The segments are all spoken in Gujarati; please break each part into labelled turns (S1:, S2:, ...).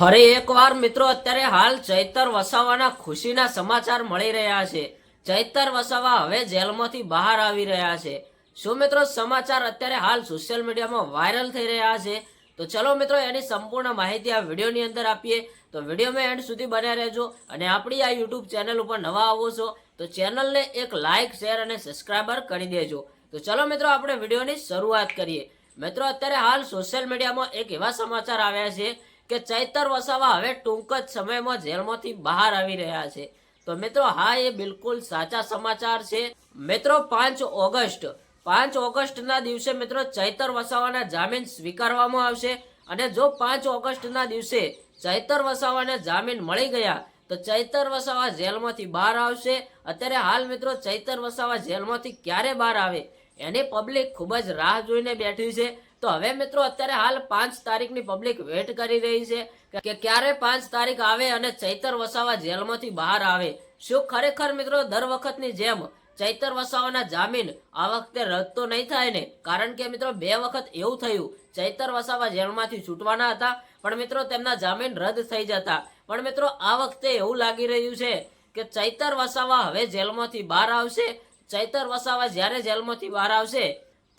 S1: ફરી એકવાર મિત્રો, અત્યારે હાલ ચૈતર વસાવાના ખુશીના સમાચાર મળી રહ્યા છે. ચૈતર વસાવા હવે જેલમાંથી બહાર આવી રહ્યા છે. શું મિત્રો, સમાચાર અત્યારે હાલ સોશિયલ મીડિયામાં વાયરલ થઈ રહ્યા છે? તો ચલો મિત્રો, એની સંપૂર્ણ માહિતી આ વિડીયોની અંદર આપીએ. તો વિડીયોમાં એન્ડ સુધી બન્યા રહેજો અને આપણી આ યુટ્યુબ ચેનલ ઉપર નવા આવો છો, તો ચેનલને એક લાઇક શેર અને સબસ્ક્રાઈબર કરી દેજો. તો ચલો મિત્રો, આપણે વિડીયોની શરૂઆત કરીએ. મિત્રો, અત્યારે હાલ સોશિયલ મીડિયામાં એક એવા સમાચાર આવ્યા છે કે ચૈતર વસાવા હવે ટૂંક જ સમયમાં જેલમાંથી બહાર આવી રહ્યા છે. તો મિત્રો, હા, એ બિલકુલ સાચા સમાચાર છે. મિત્રો, પાંચ ઓગસ્ટ. પાંચ ઓગસ્ટના દિવસે મિત્રો ચૈતર વસાવાના જામીન સ્વીકારવામાં આવશે અને જો પાંચ ઓગસ્ટના દિવસે ચૈતર વસાવાને જામીન મળી ગયા, તો ચૈતર વસાવા જેલમાંથી બહાર આવશે. અત્યારે હાલ મિત્રો, ચૈતર વસાવા જેલમાંથી ક્યારે બહાર આવે એની પબ્લિક ખૂબ જ રાહ જોઈને બેઠી છે. તો હવે મિત્રો અત્યારે હાલ પાંચ તારીખની પબ્લિક વેટ કરી રહી છે કે ક્યારે પાંચ તારીખ આવે અને ચૈતર વસાવા જેલમાંથી બહાર આવે. શું ખરેખર મિત્રો દર વખતની જેમ ચૈતર વસાવાના જામીન આ વખતે રદ તો નહીં થાય ને? કારણ કે મિત્રો બે વખત એવું થયું. ચૈતર વસાવા જેલમાંથી છૂટવાના હતા, પણ મિત્રો તેમના જામીન રદ થઈ જતા. પણ મિત્રો આ વખતે એવું લાગી રહ્યું છે કે ચૈતર વસાવા હવે જેલમાંથી બહાર આવશે. ચૈતર વસાવા જ્યારે જેલમાંથી બહાર આવશે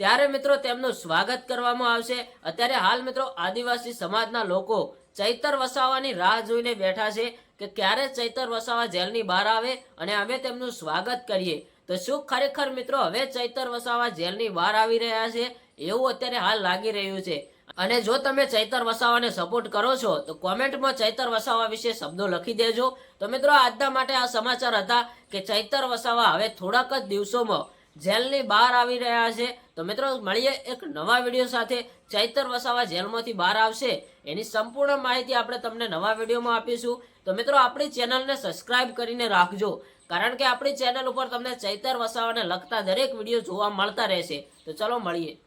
S1: ત્યારે મિત્રો તેમનું સ્વાગત કરવામાં આવશે. અત્યારે હાલ મિત્રો આદિવાસી સમાજના લોકો ચૈતર વસાવાની રાહ જોઈને બેઠા છે કે ક્યારે ચૈતર વસાવા જેલની બહાર આવે અને અમે તેમનું સ્વાગત કરીએ. તો શું ખરેખર મિત્રો હવે ચૈતર વસાવા જેલની બહાર આવી રહ્યા છે? એવું અત્યારે હાલ લાગી રહ્યું છે. અને જો તમે ચૈતર વસાવાને સપોર્ટ કરો છો, તો કોમેન્ટમાં ચૈતર વસાવા વિશે શબ્દો લખી દેજો. તો મિત્રો આજના માટે આ સમાચાર હતા કે ચૈતર વસાવા હવે થોડાક જ દિવસોમાં જેલની બહાર આવી રહ્યા છે. તો મિત્રો, મળીએ એક નવા વીડિયો સાથે. ચૈતર વસાવા જેલમાંથી બહાર આવશે. એની સંપૂર્ણ માહિતી આપણે તમને નવા વિડીયોમાં આપીશું. તો મિત્રો, આપણી ચેનલને સબસ્ક્રાઇબ કરીને રાખજો. કારણ કે આપણી ચેનલ ઉપર તમને ચૈતર વસાવાને લગતા દરેક વીડિયો જોવા મળતા રહેશે. તો ચલો મળીએ.